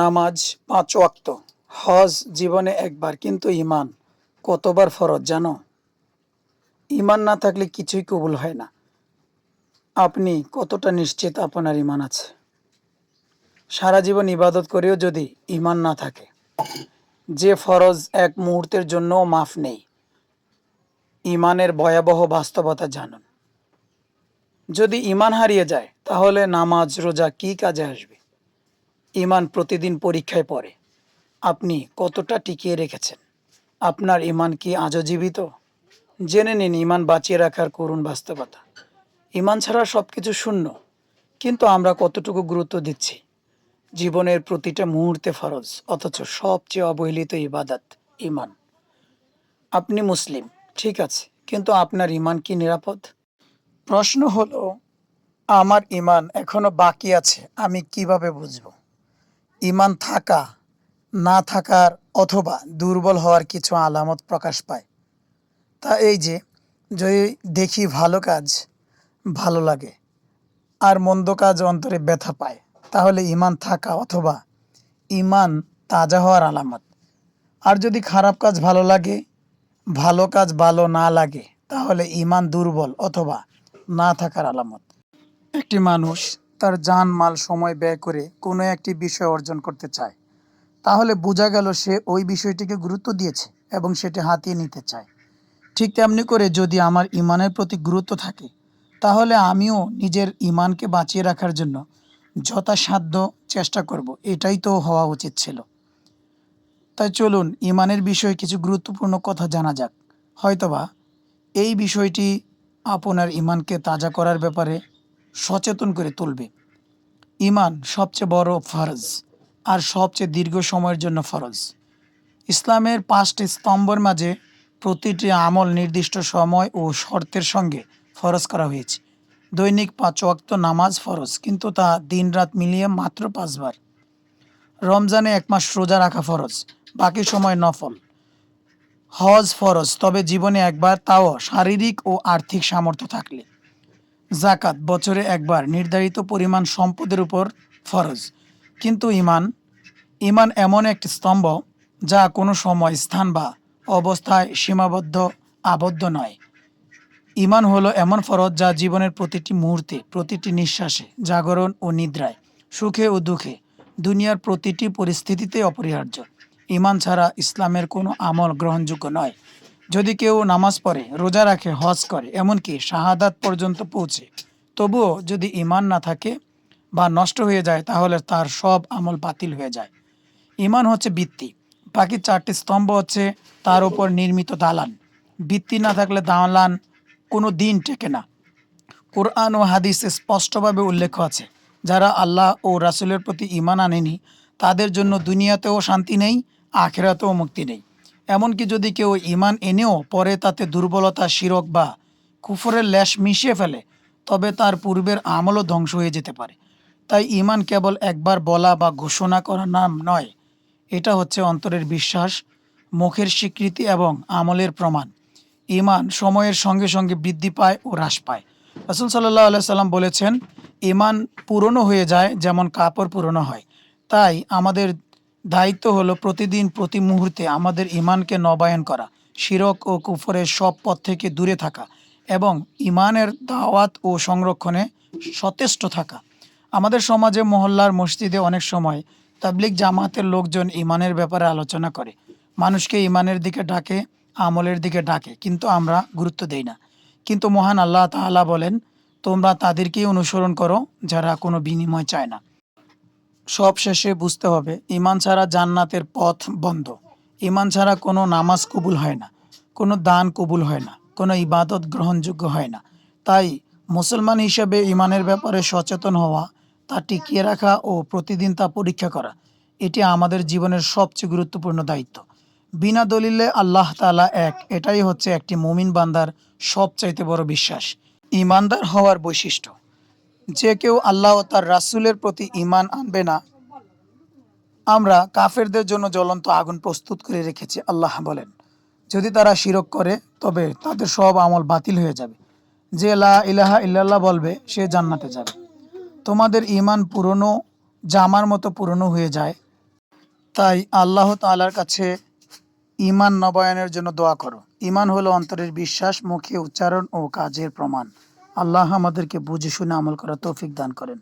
নামাজ পাঁচ ওয়াক্ত, হজ জীবনে একবার, কিন্তু ইমান কতবার ফরজ জানো? ইমান না থাকলে কিছুই কবুল হয় না। আপনি কতটা নিশ্চিত আপনার ইমান আছে? সারা জীবন ইবাদত করেও যদি ইমান না থাকে, যে ফরজ এক মুহূর্তের জন্যও মাফ নেই। ইমানের ভয়াবহ বাস্তবতা জানুন। যদি ইমান হারিয়ে যায়, তাহলে নামাজ, রোজা কি কাজে আসবে? ইমান প্রতিদিন পরীক্ষায় পড়ে। আপনি কতটা টিকিয়ে রেখেছেন? আপনার ইমান কি আজও জীবিত? জেনে নিন, ইমান বাঁচিয়ে রাখার করুণ বাস্তবতা। ইমান ছাড়া সব কিছু শূন্য, কিন্তু আমরা কতটুকু গুরুত্ব দিচ্ছি? জীবনের প্রতিটা মুহূর্তে ফরজ, অথচ সবচেয়ে অবহেলিত ইবাদত ইমান। আপনি মুসলিম, ঠিক আছে, কিন্তু আপনার ইমান কি নিরাপদ? প্রশ্ন হলো, আমার ইমান এখনও বাকি আছে, আমি কীভাবে বুঝব? ইমান থাকা, না থাকার অথবা দুর্বল হওয়ার কিছু আলামত প্রকাশ পায়। তা এই যে, যদি দেখি ভালো কাজ ভালো লাগে আর মন্দ কাজ অন্তরে ব্যথা পায়, তাহলে ইমান থাকা অথবা ইমান তাজা হওয়ার আলামত। আর যদি খারাপ কাজ ভালো লাগে, ভালো কাজ ভালো না লাগে, তাহলে ইমান দুর্বল অথবা না থাকার আলামত। একটি মানুষ তার জান মাল সময় ব্যয় করে কোনো একটি বিষয় অর্জন করতে চায়। তাহলে বোঝা গেল সে ওই বিষয়টিকে গুরুত্ব দিয়েছে এবং সেটি হাতিয়ে নিতে চায়। ঠিক তেমনি করে যদি আমার ইমানের প্রতি গুরুত্ব থাকে, তাহলে আমিও নিজের ইমানকে বাঁচিয়ে রাখার জন্য যথাসাধ্য চেষ্টা করব। এটাই তো হওয়া উচিত ছিল। তাই চলুন, ইমানের বিষয়ে কিছু গুরুত্বপূর্ণ কথা জানা যাক। হয়তোবা এই বিষয়টি আপনার ইমানকে তাজা করার ব্যাপারে সচেতন করে তুলবে। ইমান সবচেয়ে বড় ফরজ আর সবচেয়ে দীর্ঘ সময়ের জন্য ফরজ। ইসলামের পাঁচটি স্তম্ভের মাঝে প্রতিটি আমল নির্দিষ্ট সময় ও শর্তের সঙ্গে ফরজ করা হয়েছে। দৈনিক পাঁচ ওয়াক্ত নামাজ ফরজ, কিন্তু তা দিনরাত মিলিয়ে মাত্র পাঁচবার। রমজানে এক মাস রোজা রাখা ফরজ, বাকি সময় নফল। হজ ফরজ, তবে জীবনে একবার তাও শারীরিক ও আর্থিক সামর্থ্য থাকলে। জাকাত বছরে একবার নির্ধারিত পরিমাণ সম্পদের উপর ফরজ। কিন্তু ইমান ইমান এমন একটি স্তম্ভ যা কোনো সময় স্থান বা অবস্থায় সীমাবদ্ধ, আবদ্ধ নয়। ইমান হলো এমন ফরজ যা জীবনের প্রতিটি মুহূর্তে, প্রতিটি নিঃশ্বাসে, জাগরণ ও নিদ্রায়, সুখে ও দুঃখে, দুনিয়ার প্রতিটি পরিস্থিতিতে অপরিহার্য। ইমান ছাড়া ইসলামের কোনো আমল গ্রহণযোগ্য নয়। যদি কেউ নামাজ পড়ে, রোজা রাখে, হজ করে, এমনকি শাহাদাত পর্যন্ত পৌঁছে, তবুও যদি ইমান না থাকে বা নষ্ট হয়ে যায়, তাহলে তার সব আমল বাতিল হয়ে যায়। ইমান হচ্ছে বৃত্তি বাকি চারটি স্তম্ভ হচ্ছে তার উপর নির্মিত দালান। বৃত্তি না থাকলে দালান কোনো দিন টেকে না। কোরআন ও হাদিসে স্পষ্টভাবে উল্লেখ আছে, যারা আল্লাহ ও রাসূলের প্রতি ইমান আনেনি, তাদের জন্য দুনিয়াতেও শান্তি নেই, আখেরাতেও মুক্তি নেই। এমনকি যদি কেউ ইমান এনেও পরে তাতে দুর্বলতা, শিরক বা কুফরের ল্যাশ মিশিয়ে ফেলে, তবে তার পূর্বের আমলও ধ্বংস হয়ে যেতে পারে। তাই ইমান কেবল একবার বলা বা ঘোষণা করার নাম নয়, এটা হচ্ছে অন্তরের বিশ্বাস, মুখের স্বীকৃতি এবং আমলের প্রমাণ। ইমান সময়ের সঙ্গে সঙ্গে বৃদ্ধি পায় ও হ্রাস পায়। রাসুল সাল্লাহ আল্লাহ সাল্লাম বলেছেন ইমান পুরনো হয়ে যায় যেমন কাপড় পুরনো হয়। তাই আমাদের দায়িত্ব হলো প্রতিদিন প্রতি মুহূর্তে আমাদের ইমানকে নবায়ন করা, শিরক ও কুফরের সব পথ থেকে দূরে থাকা এবং ইমানের দাওয়াত ও সংরক্ষণে সচেষ্ট থাকা। আমাদের সমাজে মহল্লার মসজিদে অনেক সময় তাবলিক জামাতের লোকজন ইমানের ব্যাপারে আলোচনা করে। মানুষকে ইমানের দিকে ডাকে, আমলের দিকে ডাকে, কিন্তু আমরা গুরুত্ব দেই না। কিন্তু মহান আল্লাহ তাআলা বলেন, তোমরা তাদেরকেই অনুসরণ করো যারা কোনো বিনিময় চায় না। সব শেষে বুঝতে হবে ইমান ছাড়া জান্নাতের পথ বন্ধ। ইমান ছাড়া কোনো নামাজ কবুল হয় না, কোনো দান কবুল হয় না, কোনো ইবাদত গ্রহণযোগ্য হয় না। তাই মুসলমান হিসেবে ইমানের ব্যাপারে সচেতন হওয়া, তা টিকিয়ে রাখা ও প্রতিদিন তা পরীক্ষা করা, এটি আমাদের জীবনের সবচেয়ে গুরুত্বপূর্ণ দায়িত্ব। বিনা দলিলে আল্লাহ তাআলা এক, এটাই হচ্ছে একটি মুমিন বান্দার সবচাইতে বড় বিশ্বাস। ইমানদার হওয়ার বৈশিষ্ট্য। যে কেউ আল্লাহ ও তার রাসূলের প্রতি ঈমান আনবে না। আমরা কাফেরদের জন্য জ্বলন্ত আগুন প্রস্তুত করে রেখেছি, আল্লাহ বলেন। যদি তারা শিরক করে, তবে তাদের সব আমল বাতিল হয়ে যাবে। যে লা ইলাহা ইল্লাল্লাহ বলবে, সে জান্নাতে যাবে। তোমাদের ঈমান পুরনো, জামার মতো পুরনো হয়ে যায়। তাই আল্লাহ তাআলার কাছে ঈমান নবায়নের জন্য দোয়া করো। ঈমান হলো অন্তরের বিশ্বাস, মুখে উচ্চারণ ও কাজের প্রমাণ। আল্লাহ আমাদেরকে বুঝে শুনে আমল করার তৌফিক দান করেন।